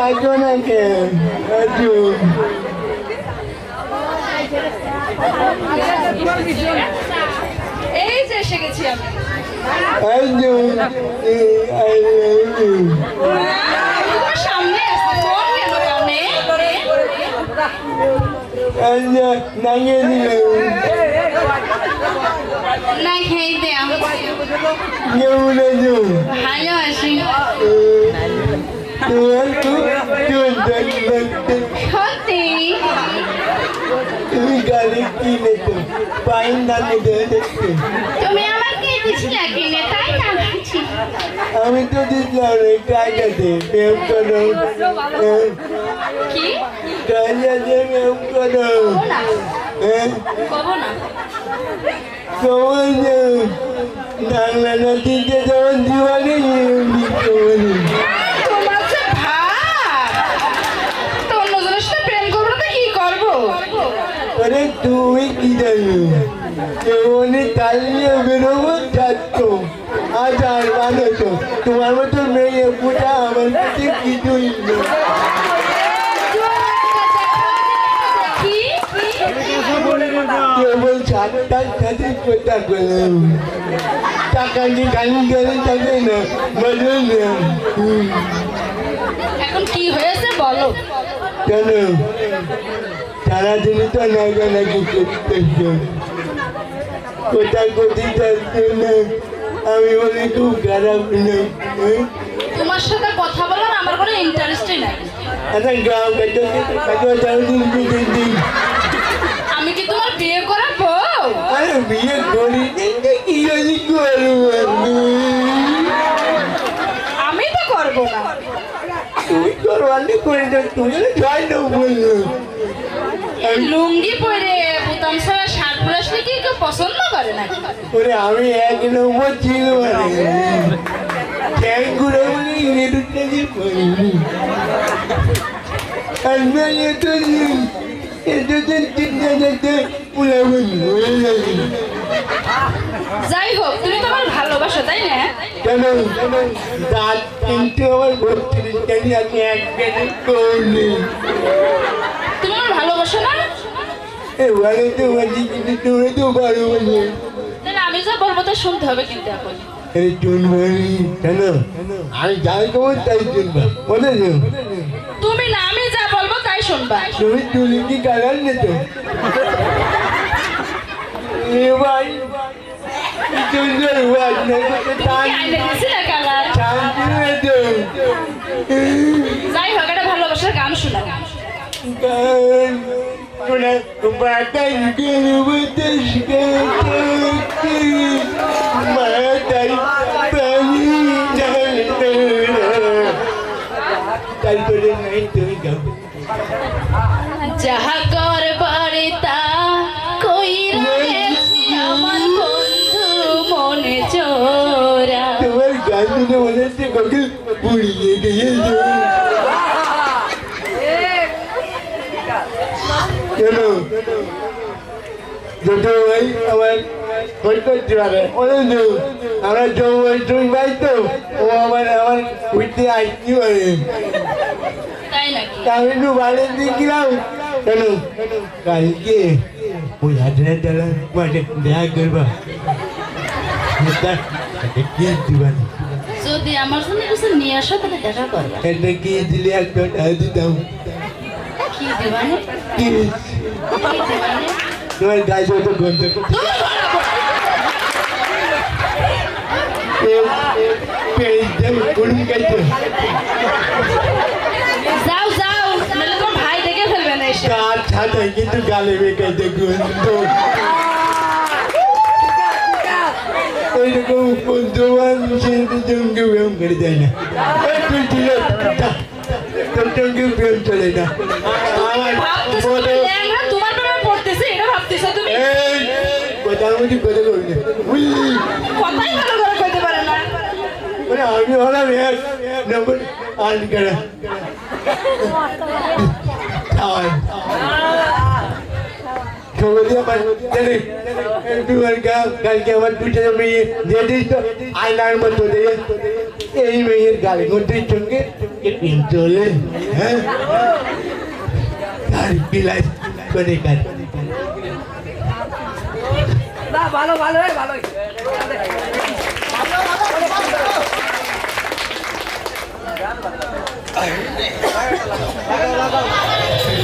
আসো না কেন আসো এই যে এসে গেছি আমি আসো আই লাভ ইউ তোমার সামনে আসতে ফোন কেন কানে আসো নাগে দিলাম না খেয়ে দে আমি কেমন আছো ভালো আছি সত্যি? তুমি গাড়ি কিনেছো পাইন দামে দেখতে তুমি আমার কে দিছিলে কিনে তাই না আমি তো দিলাম রে কাজাতে প্রেম করো। কি? কাজাতে প্রেম করো। না। কব না। বাংলা নদীতে যেমন জীবনে তোমার যে ভাব তো অন্যজনের সাথে প্রেম করব না তো কি করব আরে তুমি কি জানো জীবনে তালিয়ে বেরোবো থাকতো। আজ আর মানুষ তোমার মতো মেয়ে পুটা আমার কাছে কিছুই কেবল সাতটার সাথে কথা করলাম টাকা যে গান গেলে থাকে না বলো এখন কি হয়েছে বলো। কেন? সারাদিনে তো নাগা নাকি করতেছ। কোথায় কোথায় যাচ্ছে না আমি বলি খুব খারাপ না? তোমার সাথে কথা বলার আমার কোনো ইন্টারেস্টই নাই। আচ্ছা গাও কাটো কাটো যাও দিন দিন দিন আমি কি তোমার বিয়ে করাবো আরে বিয়ে করি কি জানি করব আমি? তো করব না। করে জয় দাও বলল লুঙ্গি পরে বুতাম ছাড়া শার্ট পরে আসলে কি কেউ পছন্দ ওরে আমি এক নম্বর ছিল ঘুরে বলে ইংরেজিতে যে পড়িনি আর এত দিন চিন্তা হয়ে যাবে যাই হোক তুমি তো আমার ভালোবাসো তাই না? কেন? দাঁত কিন্তু আমার বত্রিশ কেজি আমি এক কেজি করলি তুমি আমার ভালোবাসো না? তো বলছি কিন্তু তুমি তো পারো বলে তাহলে আমি যা বলব তা শুনতে হবে কিন্তু এখন। এই চুনবাড়ি কেন আমি যাই খবর তাই চুনবা বুঝেছ তুমি না আমি যা বলব তাই শুনবা। তুমি চুলি কি কালার নিত না টান কালার? শান্তি নিত যাই হোক এটা ভালোবাসার গান শোনা গান বাতাস গেলবতাস গাতে মাতাই পানি তারপরে নাই তুমি গাও যাহা করবারে তা কই রয়েছে আমার বন্ধু মনে চোরা। তোমার গান শুনে মনে হচ্ছে কখন পুড়িয়ে গিয়েছে কেন? যত ভাই আমার ফোন করতে পারে অনেক আমরা জৌবন তুমি ভাই তো। ও আমার আমার উঠতে আসতে পারে আমি একটু বাইরে দিয়ে কেন? কালকে ওই হাজার টাকা মাঠে দেখা করবা। যদি আমার জন্য কিছু নিয়ে আসো তাহলে দেখা করবা। এটা কি দিলে একটা দিতাম? কি দিবানে কি কি দিবানে তোমার গায়ে যত গন্ধ কুড়ি গাইতে যাও যাও নাহলে তোমার ভাই দেখে ফেলবে না এসে কার ছাতা কিন্তু গালে বেকাইতে গন্ধ ওইরকম বন্ধুবান সেটা জঙ্গি ব্যায়াম করে যায় না ওই তুই ছিল তোর জঙ্গি ব্যায়াম চলে না আমার ভাবতেছো তুমি বলো। ল্যাংড়া, তোমার প্রেমে পড়তেছে এটা ভাবতেছো তুমি? এই কথার মধ্যে কথা বলি না বুঝলি কথাই ভালো করে কইতে পারে না। মানে আমি হলাম এক নম্বর আন করা খাওয়াই। খবর দিয়ে আমার জানি তোমার গাও কালকে আমার দুটো মেয়ে দিয়ে দিস তো আয়নার মতো দিয়ে এই মেয়ের গালে মধ্যে সঙ্গে চলে হ্যাঁ? তার বিলাস করে গান না ভালো ভালো ভালো ভালো।